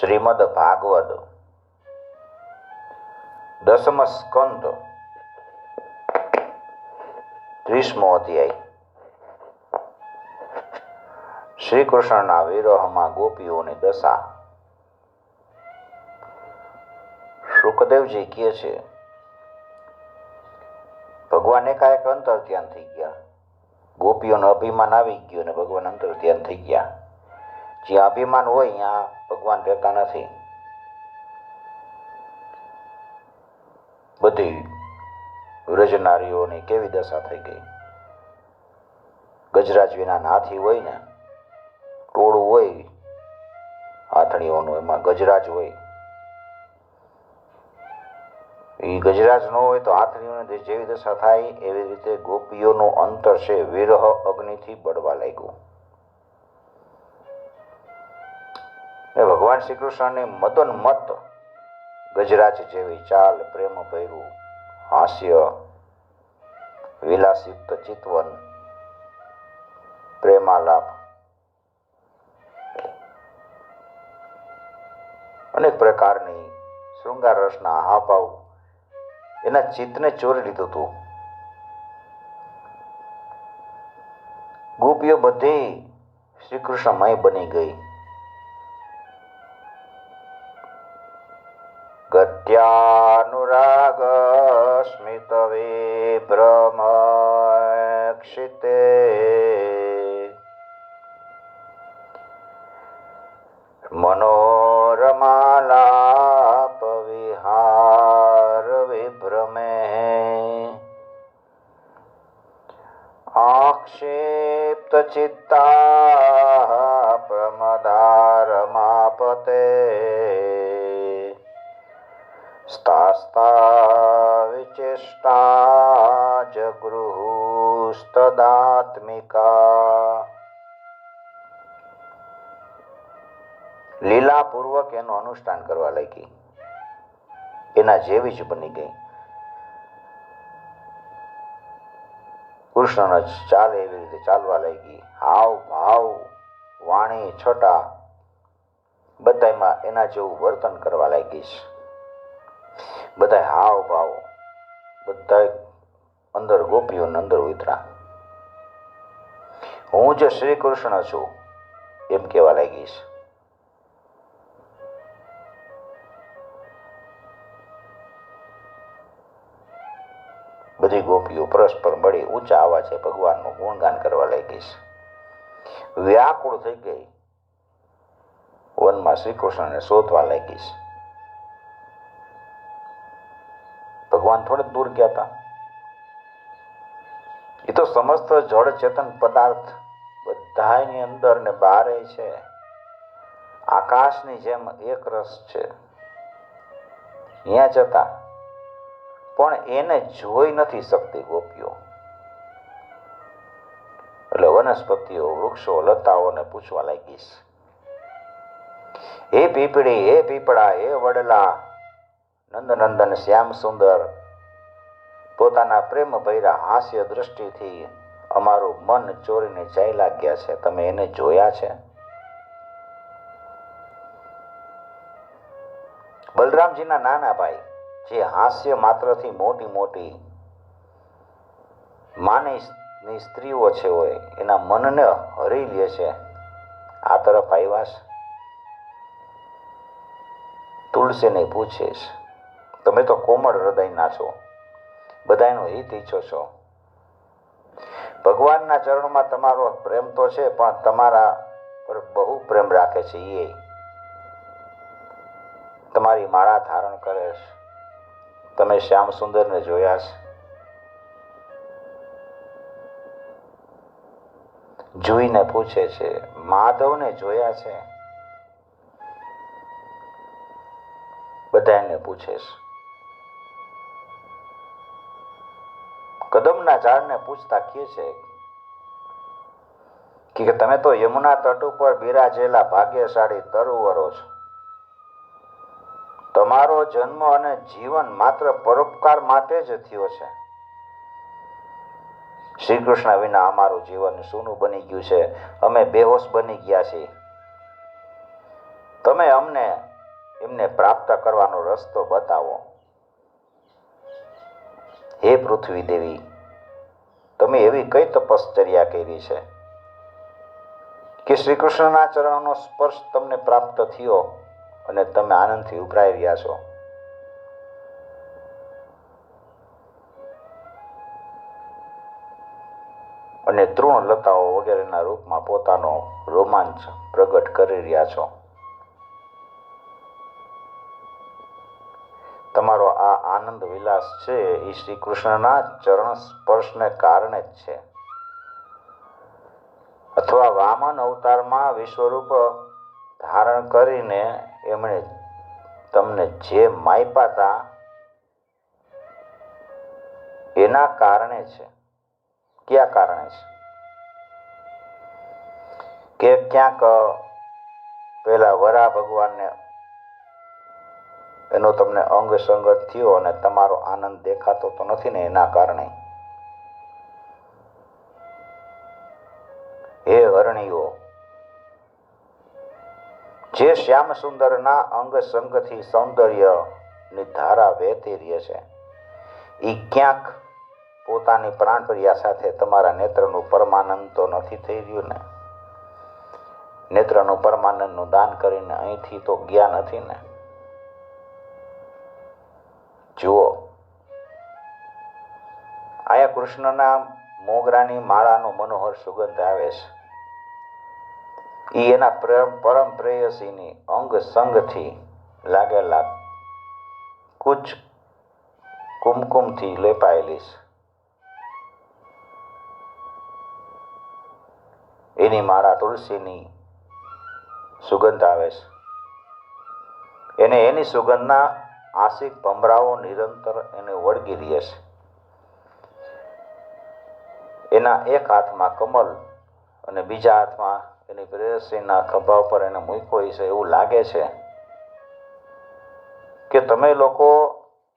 શ્રીમદ ભાગવત. દસમ સ્કંદ. ત્રીસમો અધ્યાય. શ્રી કૃષ્ણના વિરહમાં ગોપીઓની દશા. સુખદેવજી કહે છે, ભગવાન એકાએક અંતર ધ્યાન થઈ ગયા. ગોપીઓનું અભિમાન આવી ગયું અને ભગવાન અંતર ધ્યાન થઈ ગયા. જ્યાં અભિમાન હોય, ત્યાં ભગવાન રહેતા નથી. બધી વ્રજનારીઓની કેવી દશા થઈ ગઈ? ગજરાજ વિના નાથી હોય ને, ટોળું હોય, હાથણીઓનું, એમાં ગજરાજ હોય. એ ગજરાજ ન હોય તો હાથણીઓને જેવી દશા થાય, એવી રીતે ગોપીઓનું અંતર છે વિરહ અગ્નિથી બળવા લાગ્યું. ભગવાન શ્રી કૃષ્ણની મદન મત ગજરાજ જેવી ચાલ પ્રેમ ભૈરું હાસ્ય વિલાસયુક્ત ચિતવન પ્રેમાલાપ. અનેક પ્રકારની શૃંગાર રસના હાવભાવ એના ચિત્તને ચોરી લીધું હતું. ગોપીઓ બધી શ્રી કૃષ્ણમય બની ગઈ. ક્ષિતે મનોરમાલાપ વિહાર વિભ્રમે આક્ષેપ્ત ચિત્તા પ્રમદારમાપતેસ્તાસ્તા વિચેષ્ટા જગૃહુસ્તદાત્મિકા લીલાપૂર્વક એનું અનુષ્ઠાન કરવા લાગી. એના જેવી જ બની ગઈ. કૃષ્ણને ચાલે એવી રીતે ચાલવા લાગી. હાવ ભાવ, વાણી, છટા બધામાં એના જેવું વર્તન કરવા લાગી છે. બધા હાવ ભાવ બધા અંદર ગોપીઓ અંદર ઉતરા. હું જ શ્રી કૃષ્ણ છું, એમ કહેવા લાગીશ. બધી ગોપીઓ પરસ્પર મળી ઊંચા અવાજે ભગવાનનું ગુણગાન કરવા લાગીશ. વ્યાકુળ થઈ ગઈ. વનમાં શ્રી કૃષ્ણને શોધવા લાગીશ. ભગવાન થોડે દૂર ગયા હતા. એ તો સમસ્ત જળ ચેતન પદાર્થ બધાની અંદર ને બારે છે. આકાશની જેમ એક રસ છે. અહીંયા જતા. પણ એને જોઈ નથી શકતી ગોપીઓ. એટલે વનસ્પતિઓ, વૃક્ષો, લતાઓને પૂછવા લાગીશ. હે પીપળી, હે પીપળા, હે વડલા, નંદનંદન શ્યામ સુંદર. પોતાના પ્રેમ ભૈરા હાસ્ય દ્રષ્ટિથી અમારું મન ચોરીને જઈ લાગ્યા છે. તમે એને જોયા છે? બલરામજીના નાના ભાઈ, જે હાસ્ય માત્રથી મોટી મોટી માની સ્ત્રીઓ છે હોય એના મનને હરી લે છે. આ તરફ આવ્યા તુલસીને પૂછીશ, તમે તો કોમળ હૃદયના છો. બધાનો હિત ઈચ્છો છો. ભગવાનના ચરણમાં તમારો પ્રેમ તો છે, પણ તમારા પર બહુ પ્રેમ રાખે છે એ તમારી માળા ધારણ કરે છે. તમે શ્યામ સુંદરને જોયા છે. જોઈને પૂછે છે, માધવને જોયા છે? બધાને પૂછે છે. કદમના ઝાડને પૂછતા કહે છે કે તમે તો યમુના તટ ઉપર બિરાજેલા ભાગ્યશાળી તરુવરો છો. તમારો જન્મ અને જીવન માત્ર પરોપકાર માટે જ થયો છે. શ્રી કૃષ્ણ વિના અમારું જીવન સૂનું બની ગયું છે. અમે બેહોશ બની ગયા છીએ. તમે અમને એમને પ્રાપ્ત કરવાનો રસ્તો બતાવો. હે પૃથ્વી દેવી તમે એવી કઈ તપશ્ચર્યા કરી છે? કે શ્રી કૃષ્ણના ચરણોનો સ્પર્શ તમને પ્રાપ્ત થયો અને તમે આનંદથી ઉભરાઈ રહ્યા છો? અને તૃણ લતાઓ વગેરેના રૂપમાં પોતાનો રોમાંચ પ્રગટ કરી રહ્યા છો? આનંદ વિલાસ છે એ શ્રી કૃષ્ણના ચરણ સ્પર્શને કારણે જ છે. અથવા વામન અવતારમાં વિશ્વરૂપ ધારણ કરીને એમણે તમને જે માયપા હતા એના કારણે છે. કયા કારણે છે? કે ક્યાંક પેલા વરા ભગવાનને એનો તમને અંગ સંગત થયો અને તમારો આનંદ દેખાતો તો નથી ને એના કારણે. હે હરણીઓ જે શ્યામ સુંદરના અંગ સંગથી સૌંદર્યની ધારા વહેતી રહે છે એ ક્યાંક પોતાની પ્રાણપ્રિયા સાથે તમારા નેત્રનું પરમાનંદ તો નથી થઈ રહ્યું ને? નેત્રનું પરમાનંદનું દાન કરીને અહીંથી તો ગયા નથી ને? જુઓ. આયા કૃષ્ણના મોગરાની માળાનો મનોહર સુગંધ આવે છે. એ એના પ્રેમ પ્રેયસીની અંગ સંગથી લાગેલા કુચ કુમકુમથી લેપાયેલી છે. એની માળા તુલસીની સુગંધ આવે છે. એને એની સુગંધના આશિક ભમરાઓ નિરંતર એને વળગી રહે છે. એના એક હાથમાં કમલ અને બીજા હાથમાં એની પ્રેયસીના ખભા ઉપર એને મૂક્યો છે, એવું લાગે છે કે તમે લોકો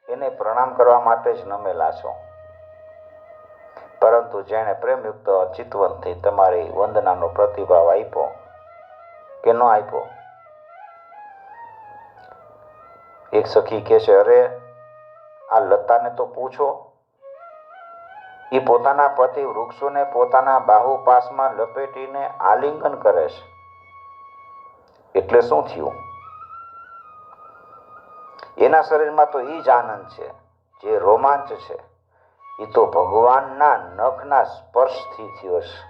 એને પ્રણામ કરવા માટે જ નમેલા છો. પરંતુ જેણે પ્રેમયુક્ત ચિતવનથી તમારી વંદનાનો પ્રતિભાવ આપ્યો કે ન આપ્યો એક સખી કહે છે અરે, આ લતાને તો પૂછો. એ પોતાના પતિ વૃક્ષોને પોતાના બાહુ પાસમાં લપેટીને આલિંગન કરે છે. એટલે શું થયું? એના શરીરમાં તો એ જ આનંદ છે, જે રોમાંચ છે. એ તો ભગવાનના નખના સ્પર્શથી થયો છે.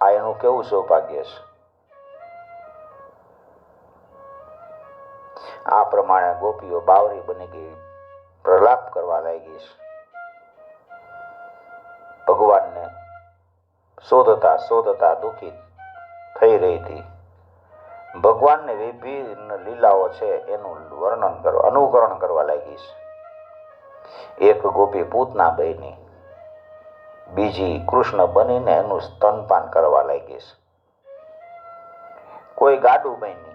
આ એનું કેવું સૌભાગ્ય છે? આ પ્રમાણે ગોપીઓ બાવરી બની ગઈ, પ્રલાપ કરવા લાગી ભગવાનને શોધતા શોધતા દુઃખી થઈ રહી હતી. ભગવાનની વિભિન્ન લીલાઓ છે એનું વર્ણન કરવા, અનુકરણ કરવા લાગી છે. એક ગોપી પૂતના બહેની બીજી કૃષ્ણ બનીને એનું સ્તનપાન કરવા લાગી છે. કોઈ ગાડું બની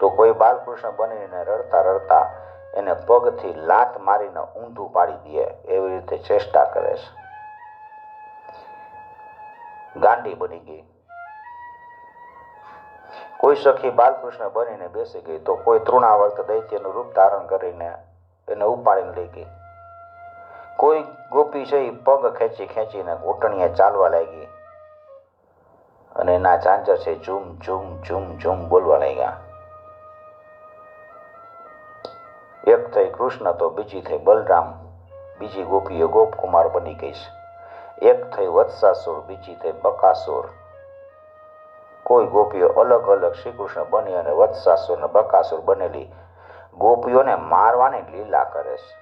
તો કોઈ બાલકૃષ્ણ બનીને રડતા રડતા એને પગથી લાત મારીને ઊંધું પાડી દે, એવી રીતે ચેષ્ટા કરે છે. ગાંડી બની ગઈ. કોઈ સખી બાલકૃષ્ણ બનીને બેસી ગઈ તો કોઈ તૃણાવર્ત દૈત્યનું રૂપ ધારણ કરીને એને ઉપાડીને લઈ ગઈ. કોઈ ગોપી છે એ પગ ખેંચી ખેંચીને ઘૂંટણીએ ચાલવા લાગી અને એના ઝાંઝર છે ઝૂમ ઝૂમ ઝૂમ ઝૂમ બોલવા લાગ્યા. એક થઈ કૃષ્ણ તો બીજી થઈ બલરામ, બીજી ગોપીઓ ગોપકુમાર બની ગઈ છે એક થઈ વત્સાસુર, બીજી થઈ બકાસુર. કોઈ ગોપીઓ અલગ અલગ શ્રી કૃષ્ણ બની અને વત્સાસુર ને બકાસુર બનેલી. ગોપીઓને મારવાની લીલા કરે છે.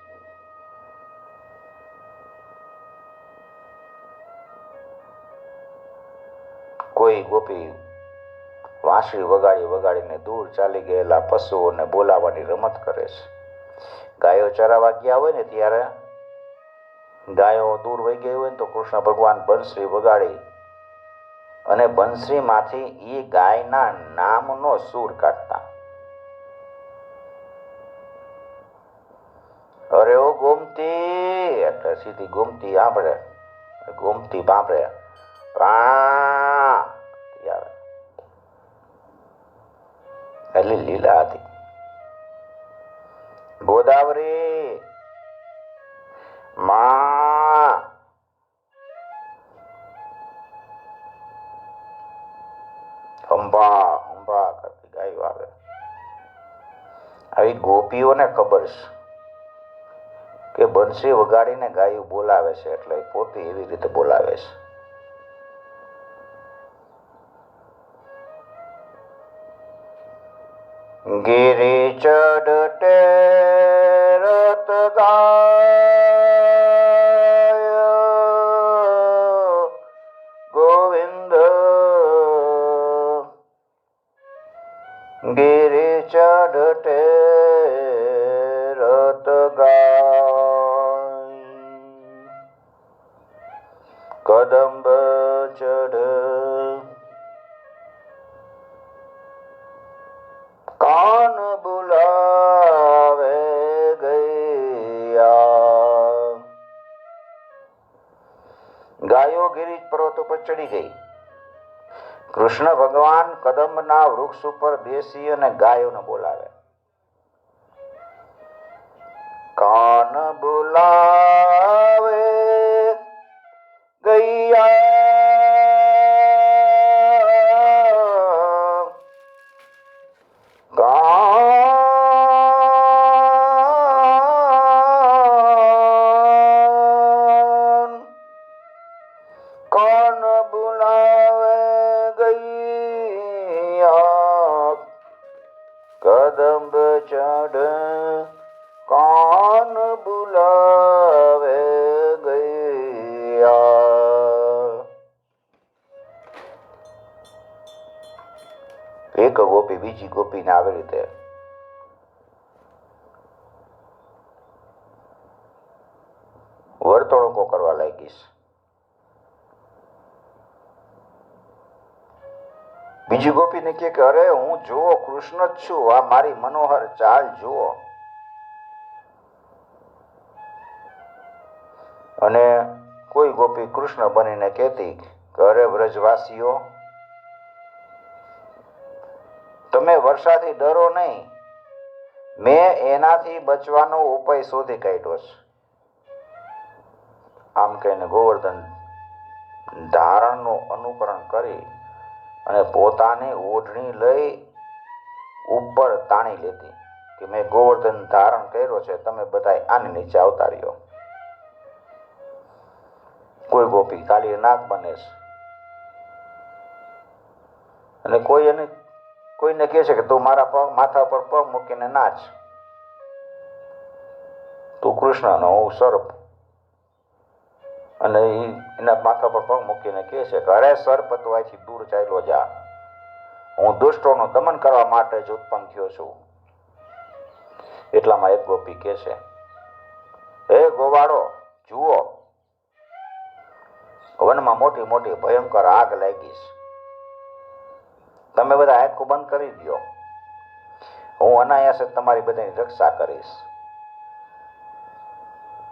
કોઈ ગોપી વાંસળી વગાડી વગાડીને દૂર ચાલી ગયેલા પશુઓને બોલાવવાની રમત કરે છે. ગાયો ચરાવા ગયા હોય ને ત્યારે ગાયો દૂર વહી ગઈ હોય ને તો કૃષ્ણ ભગવાન બંશ્રી વગાડી. અને બંસરીમાંથી એ ગાયના નામનો સૂર કાઢતા. અરે ઓ ગોમતી, એટલે સીધી ગોમતી આંભળે ગોમતી બાંભળે યાર લીલા હતી. ગોદાવરી. માં. આવે. ગોપીઓને ખબર છે કે બંસી વગાડીને ગાયું બોલાવે છે એટલે પોતે એવી રીતે બોલાવે છે. ગીરી ચડતે ગાયો ગિરીજ પર્વત ઉપર ચડી ગઈ. કૃષ્ણ ભગવાન કદંબના વૃક્ષ ઉપર બેસી અને ગાયોને બોલાવે. એક ગોપી બીજી ગોપીને આવી રીતે વર્તણૂકો કરવા લાગીશ. બીજી ગોપીને ને કે, અરે, હું જુઓ, કૃષ્ણ જ છું. આ મારી મનોહર ચાલ, જુઓ. અને કોઈ ગોપી કૃષ્ણ બનીને કહેતી કે, અરે, વ્રજવાસીઓ તમે વર્ષાથી ડરો નહીં. મેં એનાથી બચવાનો ઉપાય શોધી કાઢ્યો છે. આમ કહીને ગોવર્ધન ધારણનું અનુકરણ કરી અને પોતાની ઓઢણી લઈ ઉપર તાણી લેતી કે મેં ગોવર્ધન ધારણ કર્યો છે, તમે બધા આની નીચે આવતા રહ્યો. કોઈ ગોપી કાલી નાગ બને છે. અને કોઈ એને કોઈને કહે છે કે તું મારા પગ, માથા પર પગ મૂકીને નાચ. તું કૃષ્ણનો હું સર્પ. અને એના માથા પર પગ મૂકીને કહે છે કે અરે સર્પ, તું દૂર ચાલ્યો જા. હું દુષ્ટોનું દમન કરવા માટે જ ઉત્પન્ન થયો છું. એટલામાં એક ગોપી કહે છે, હે ગોવાળો, જુઓ. વનમાં મોટી મોટી ભયંકર આગ લાગી છે. તમે બધા આંખો બંધ કરી દો હું અનાયાસે તમારી બધાની રક્ષા કરીશ.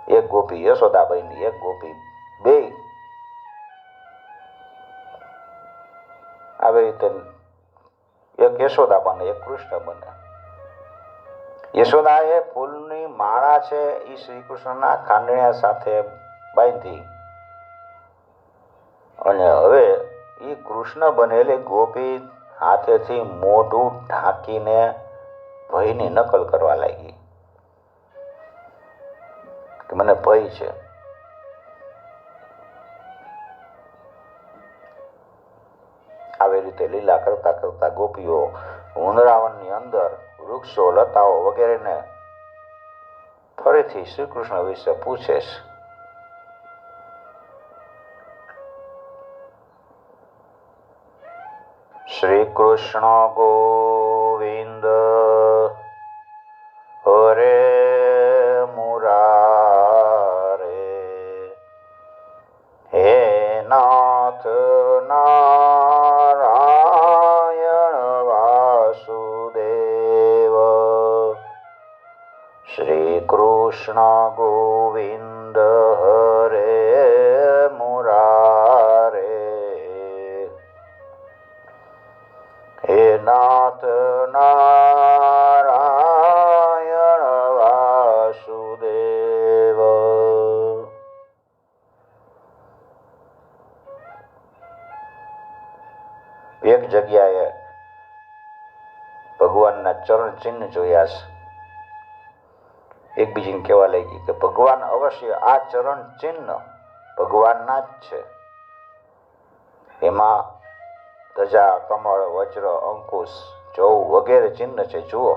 એક ગોપી યશોદાબાઈની એક ગોપી બે આવી રીતે એક યશોદા બને એક કૃષ્ણ બને. યશોદા એ ફૂલની માળા છે એ શ્રી કૃષ્ણના ખાંડણિયા સાથે બાંધી. અને હવે એ કૃષ્ણ બનેલી ગોપી હાથેથી મોઢું ઢાંકીને ભયની નકલ કરવા લાગી. કે મને ભય છે. આવી રીતે લીલા કરતા કરતા ગોપીઓ વૃંદાવનની અંદર વૃક્ષો, લતાઓ વગેરેને ફરીથી શ્રી કૃષ્ણ વિશે પૂછે છે. કૃષ્ણ ગોવિંદ ચરણ ચિહ્ન જોયા છે એકબીજીને કહેવા લાગી કે ભગવાન અવશ્ય આ ચરણ ચિહ્ન ભગવાનના જ છે. એમાં ધજા, કમળ, વજ્ર, અંકુશ, જવું વગેરે ચિહ્ન છે. જુઓ.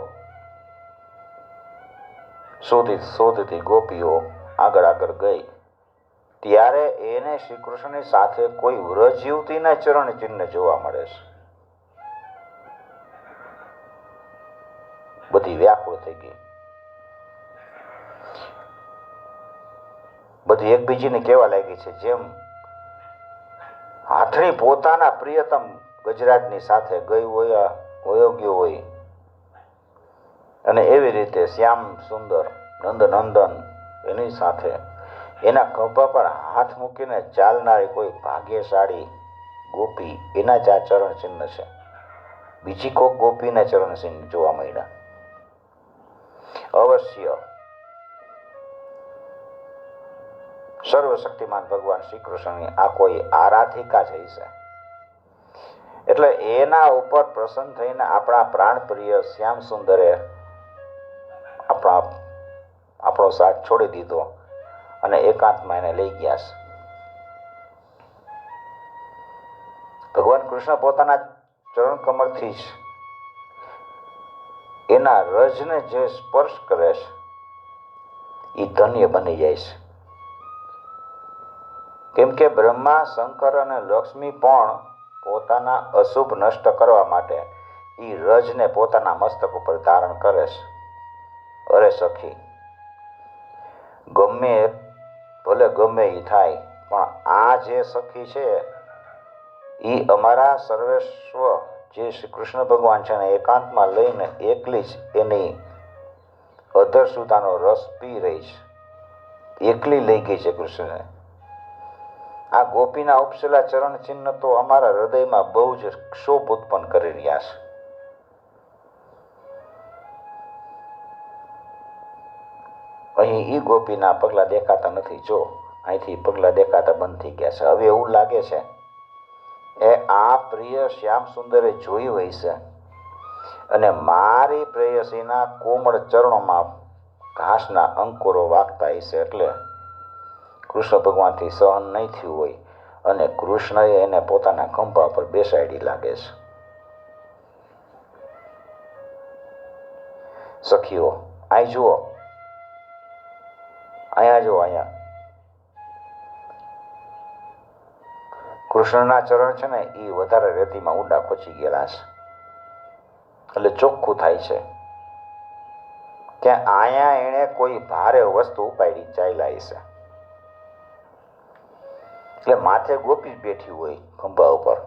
શોધી, શોધતી ગોપીઓ આગળ આગળ ગઈ. ત્યારે એને શ્રી કૃષ્ણની સાથે કોઈ વ્રજ યુવતીના ચરણ ચિહ્ન જોવા મળે છે. વ્યાકુળ થઈ ગઈ. બધી એકબીજીને કહેવા લાગી છે? જેમ હાથણી પોતાના પ્રિયતમ ગજરાટની સાથે ગઈ હોય હોય, અને એવી રીતે શ્યામ સુંદર, નંદનંદન એની સાથે એના ખભા પર હાથ મૂકીને ચાલનારી કોઈ ભાગ્યશાળી ગોપી એના જ આ ચરણ ચિહ્ન છે. બીજી કોક ગોપીના ચરણ ચિહ્ન જોવા મળ્યા અવશ્ય. સર્વશક્તિમાન ભગવાન શ્રી કૃષ્ણની આ કોઈ આરાધિકા જ હશે એટલે એના ઉપર પ્રસન્ન થઈને આપણા પ્રાણ પ્રિય શ્યામ સુંદરે આપણા આપણો સાથ છોડી દીધો અને એકાંતમાં એને લઈ ગયા છે. ભગવાન કૃષ્ણ પોતાના ચરણ કમળથી જ એના રજને જે સ્પર્શ કરે છે એ ધન્ય બની જાય છે. કેમ કે બ્રહ્મા, શંકર અને લક્ષ્મી પણ પોતાના અશુભ નષ્ટ કરવા માટે એ રજને પોતાના મસ્તક ઉપર ધારણ કરે છે. અરે સખી, ગમે ભલે ગમે એ થાય, પણ આ જે સખી છે એ અમારા સર્વેશ્વ જે શ્રી કૃષ્ણ ભગવાન છે ને એકાંતમાં લઈને એકલી જ એની અધરસુતાનો રસ પી રહી છે. એકલી લઈ ગઈ છે કૃષ્ણને. આ ગોપીના ઉપસેલા ચરણ ચિહ્ન તો અમારા હૃદયમાં બહુ જ ક્ષોભ ઉત્પન્ન કરી રહ્યા છે. અહીં ઈ ગોપીના પગલા દેખાતા નથી. જો, અહીંથી પગલા દેખાતા બંધ થઈ ગયા છે. હવે એવું લાગે છે એ આ પ્રિય શ્યામ સુંદરે જોયું હોય છે. અને મારી પ્રેયસીના કોમળ ચરણોમાં ઘાસના અંકુરો વાગતા હશે એટલે કૃષ્ણ ભગવાનથી સહન નહીં થયું હોય અને કૃષ્ણએ એને પોતાના ખંભા પર બેસાડી લાગે છે. સખીઓ અહીં જુઓ. અહીંયા જુઓ, અહીંયા. કૃષ્ણના ચરણ છે ને એ વધારે રેતીમાં ઊંડા ખોચી ગયેલા છે. એટલે ચોખ્ખું થાય છે. કે અહીંયા એણે કોઈ ભારે વસ્તુ ઉપાડી ચાલ્યા છે. એટલે માથે ગોપી બેઠી હોય ખંભા ઉપર.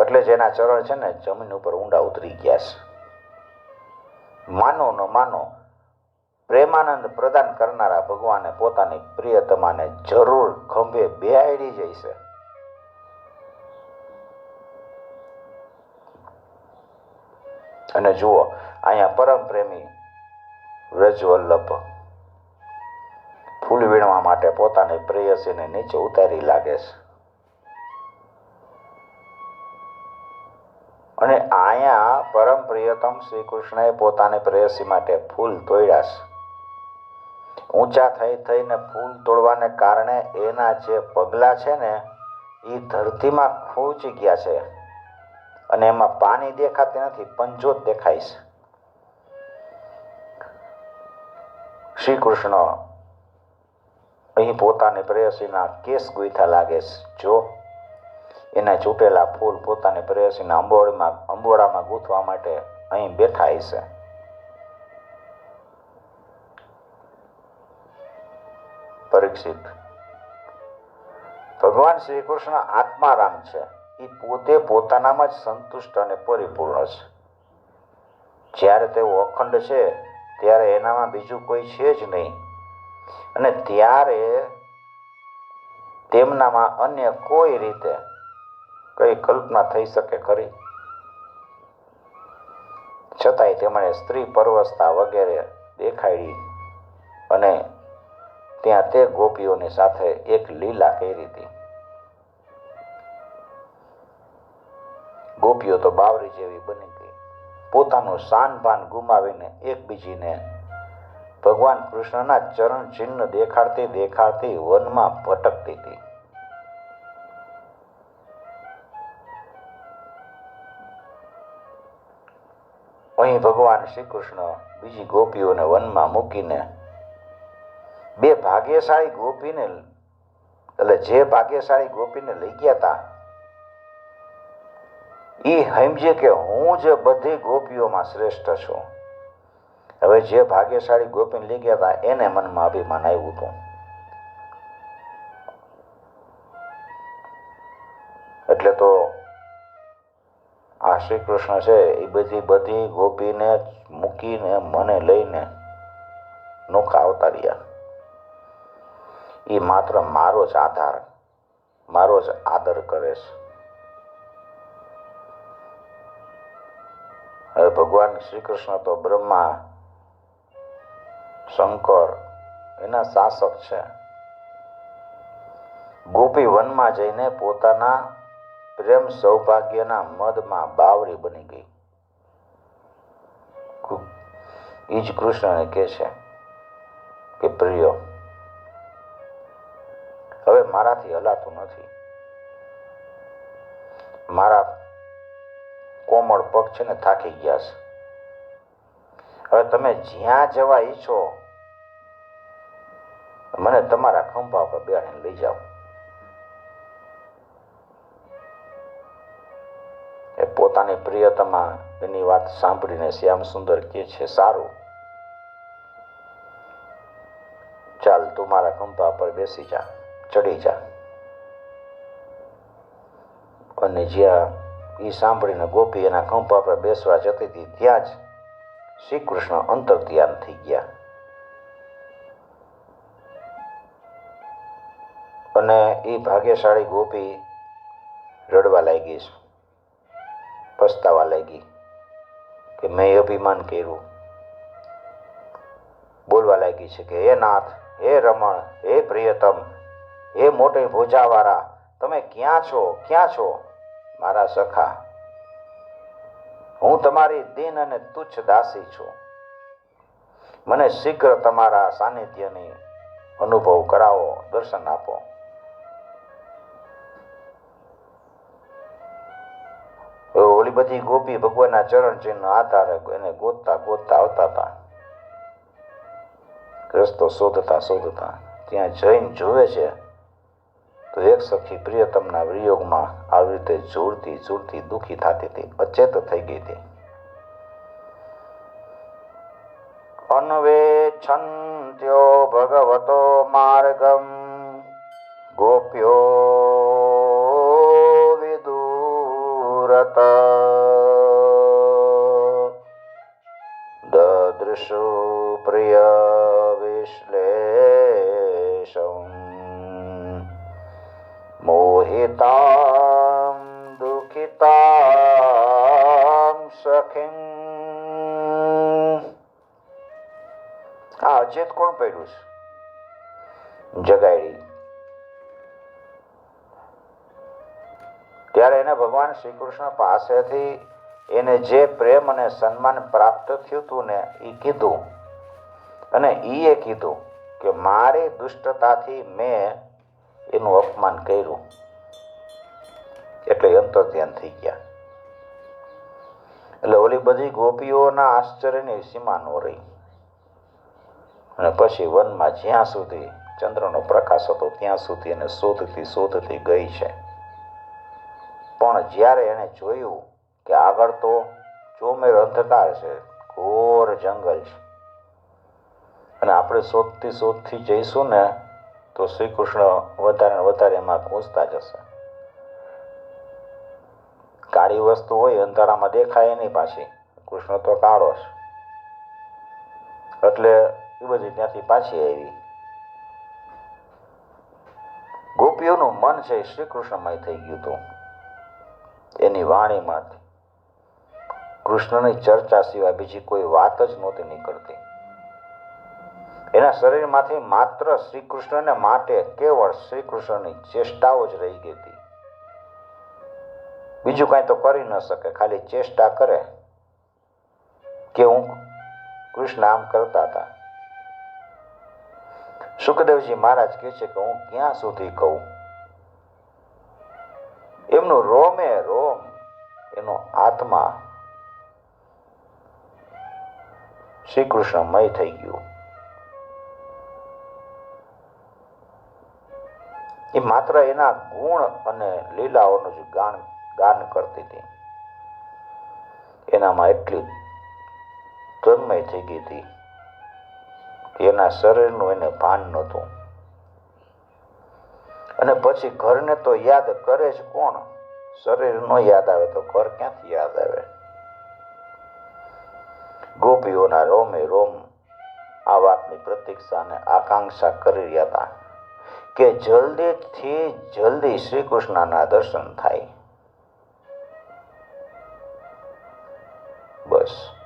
એટલે જેના ચરણ છે ને, જમીન ઉપર ઊંડા ઉતરી ગયા છે. માનો ન માનો, પ્રેમાનંદ પ્રદાન કરનારા ભગવાને પોતાની પ્રિયતમાને જરૂર ખંભે બેહાડી જઈશે અને જુઓ, અહીંયા પરમ પ્રેમી વ્રજવલ્લભ ફૂલ વીણવા માટે પોતાની પ્રેયસીને નીચે ઉતારી લાગે છે. અને અહીંયા પરમ પ્રિયતમ શ્રી કૃષ્ણએ પોતાની પ્રેયસી માટે ફૂલ તોડ્યા છે. ઊંચા થઈ થઈને ફૂલ તોડવાને કારણે એના જે પગલાં છે ને એ ધરતીમાં ખૂંચી ગયા છે. અને એમાં પાણી દેખાતી નથી પંજો જ દેખાય છે. શ્રી કૃષ્ણ અહીં પોતાની પ્રેયસીના કેસ ગુથા લાગે છે. જો એના ચૂંટેલા ફૂલ પોતાની પ્રેયસીના અંબોળીમાં, અંબોળામાં ગૂંથવા માટે અહીં બેઠા છે. પરીક્ષિત. ભગવાન શ્રી કૃષ્ણ આત્મારામ છે. એ પોતે પોતાનામાં જ સંતુષ્ટ અને પરિપૂર્ણ છે. જ્યારે તેઓ અખંડ છે, ત્યારે એનામાં બીજું કોઈ છે જ નહીં. અને ત્યારે તેમનામાં અન્ય કોઈ રીતે કઈ કલ્પના થઈ શકે ખરી? છતાંય તેમણે સ્ત્રી પરવસતા વગેરે દેખાડી અને ત્યાં તે ગોપીઓની સાથે એક લીલા કરી હતી. ગોપીઓ તો બાવરી જેવી બની ગઈ. પોતાનું સાન પાન ગુમાવીને એકબીજીને ભગવાન કૃષ્ણના ચરણ ચિહ્ન દેખાડતી દેખાડતી વનમાં ભટકતી હતી. અહીં ભગવાન શ્રી કૃષ્ણ બીજી ગોપીઓને વનમાં મૂકીને બે ભાગ્યશાળી ગોપીને, એટલે જે ભાગ્યશાળી ગોપીને લઈ ગયા હતા એ સમજે કે હું જે બધી ગોપીઓમાં શ્રેષ્ઠ છું. હવે જે ભાગ્યશાળી ગોપીને લઈ ગયા હતા એને મનમાં અભિમાન આવ્યું હતું. એટલે તો આ શ્રી કૃષ્ણ છે એ બધી બધી ગોપીને મૂકીને મને લઈને નોખા અવતાર્યા એ માત્ર મારો જ આધાર, મારો જ આદર કરે છે. હવે ભગવાન શ્રી કૃષ્ણ તો બ્રહ્મા, શંકર, એના શાસક છે. ગોપી વનમાં જઈને પોતાના પ્રેમ સૌભાગ્યના મદમાં બાવરી બની ગઈ. ઈજ કૃષ્ણને કહે છે કે, પ્રિય, હવે મારાથી હલાતું નથી. મારા કોમળ પગ છે ને થાકી ગયા છે. હવે તમે જ્યાં જવા ઈચ્છો, મને તમારા ખંભા પર બેસીને લઈ જાઓ. એ પોતાની પ્રિયતમા એની વાત સાંભળીને શ્યામ સુંદર કહે છે, સારું. ચાલ તું મારા ખંભા પર બેસી જા, ચડી જા. અને જ્યાં એ સાંભળીને ગોપી એના ખંભા પર બેસવા જતી હતી. ત્યાં જ શ્રી કૃષ્ણ અંતર ધ્યાન થઈ ગયા. અને એ ભાગ્યશાળી ગોપી રડવા લાગી, પસ્તાવા લાગી કે મેં અભિમાન કર્યું. બોલવા લાગી છે કે, હે નાથ, હે રમણ, હે પ્રિયતમ, હે મોટી ભોજાવાળા, તમે ક્યાં છો? ક્યાં છો? મારા સખા, હું તમારી દિન અને તુચ્છ દાસી છું. મને શીઘ્ર તમારા સાનિધ્યની અનુભવ કરાવો, દર્શન આપો. ઓલી બધી ગોપી ભગવાનના ચરણ ચિહ્ન આધારે એને ગોતતા ગોતતા આવતા હતા. રસ્તો શોધતા શોધતા, ત્યાં જઈને જોવે છે તો એક સખી પ્રિયતમના વિયોગમાં આવી રીતે જોડતી જોડતી દુઃખી થતી હતી, અચેત થઈ ગઈ હતી. અન્વેચ્છન્ત્યો ભગવતો માર્ગમ, ગોપ્યો વિદુરત. દદૃશુ પ્રિય વિશ્લેષમ આ કોણ પડ્યું છે? જગાડી ત્યારે એને ભગવાન શ્રી કૃષ્ણ પાસેથી એને જે પ્રેમ અને સન્માન પ્રાપ્ત થયું હતું ને એ કીધું. અને એ કીધું કે મારી દુષ્ટતાથી મેં એનું અપમાન કર્યું. એટલે અંતર ધ્યાન થઈ ગયા. એટલે ઓલી બધી ગોપીઓના આશ્ચર્યની સીમા નો રહી. અને પછી વનમાં જ્યાં સુધી ચંદ્રનો પ્રકાશ હતો ત્યાં સુધી એને શોધતી શોધતી ગઈ છે. પણ જ્યારે એણે જોયું કે આગળ તો ચોમેર અંધકાર છે, ઘોર જંગલ છે. અને આપણે શોધથી શોધથી જઈશું ને, તો શ્રી કૃષ્ણ વધારે વધારે એમાં ઘૂંસતા જશે. કાળી વસ્તુ હોય, અંધારામાં દેખાય નહીં પાછી. કૃષ્ણ તો કાળો છે. એટલે બધી ત્યાંથી પાછી આવી. ગોપીઓનું મન છે શ્રી કૃષ્ણમય થઈ ગયું હતું. એની વાણીમાંથી કૃષ્ણની ચર્ચા સિવાય બીજી કોઈ વાત જ નહોતી નીકળતી. એના શરીરમાંથી માત્ર શ્રી કૃષ્ણને માટે કેવળ શ્રી કૃષ્ણની ચેષ્ટાઓ જ રહી ગઈ હતી. બીજું કાંઈ તો કરી ન શકે, ખાલી ચેષ્ટા કરે કે હું કૃષ્ણ આમ કરતા હતા. સુખદેવજી મહારાજ કહે છે કે હું ક્યાં સુધી કહું? એમનું રોમે રોમ, એનો આત્મા શ્રી કૃષ્ણમય થઈ ગયું. એ માત્ર એના ગુણ અને લીલાઓનું જ ગાન ગાન કરતી હતી. એનામાં એટલી તન્મય થઈ ગઈ હતી. એના શરીરનું એને ભાન નહોતું. અને પછી ઘરને તો યાદ કરે જ કોણ? શરીર નો યાદ આવે તો ઘર ક્યાંથી યાદ આવે? ગોપીઓના રોમે રોમ આ વાતની પ્રતીક્ષા અને આકાંક્ષા કરી રહ્યા હતા કે જલ્દીથી જલ્દી શ્રી કૃષ્ણના દર્શન થાય. બસ.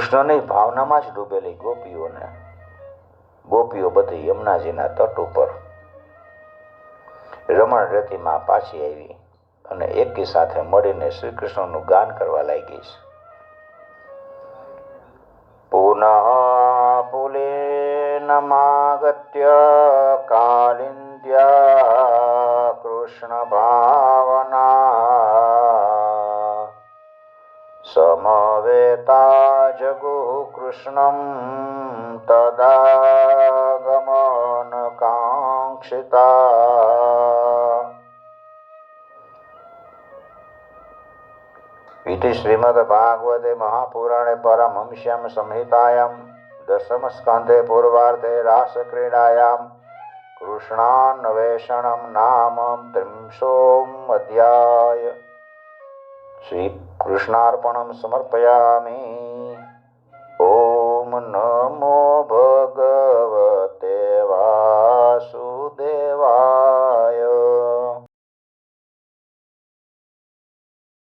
કૃષ્ણની ભાવનામાં જ ડૂબેલી ગોપીઓને. ગોપીઓ બધી યમુનાજીના તટ ઉપર રમણ રતિમાં પાછી આવી અને એકી સાથે મળીને શ્રી કૃષ્ણનું ગાન કરવા લાગી છે. પુનઃ પુલિનમાગત્ય કાલિંદ્યા કૃષ્ણ ભાવના. સમવેતા जगुः कृष्णं तदागमनकाङ्क्षिता इति श्रीमद्भागवते महापुराणे परमंश्यं संहितायां दशमस्कन्धे पूर्वार्धे रासक्रीडायां कृष्णान्वेषणं नाम त्रिंशोऽम् अध्याय श्रीकृष्णार्पणं समर्पयामि નમો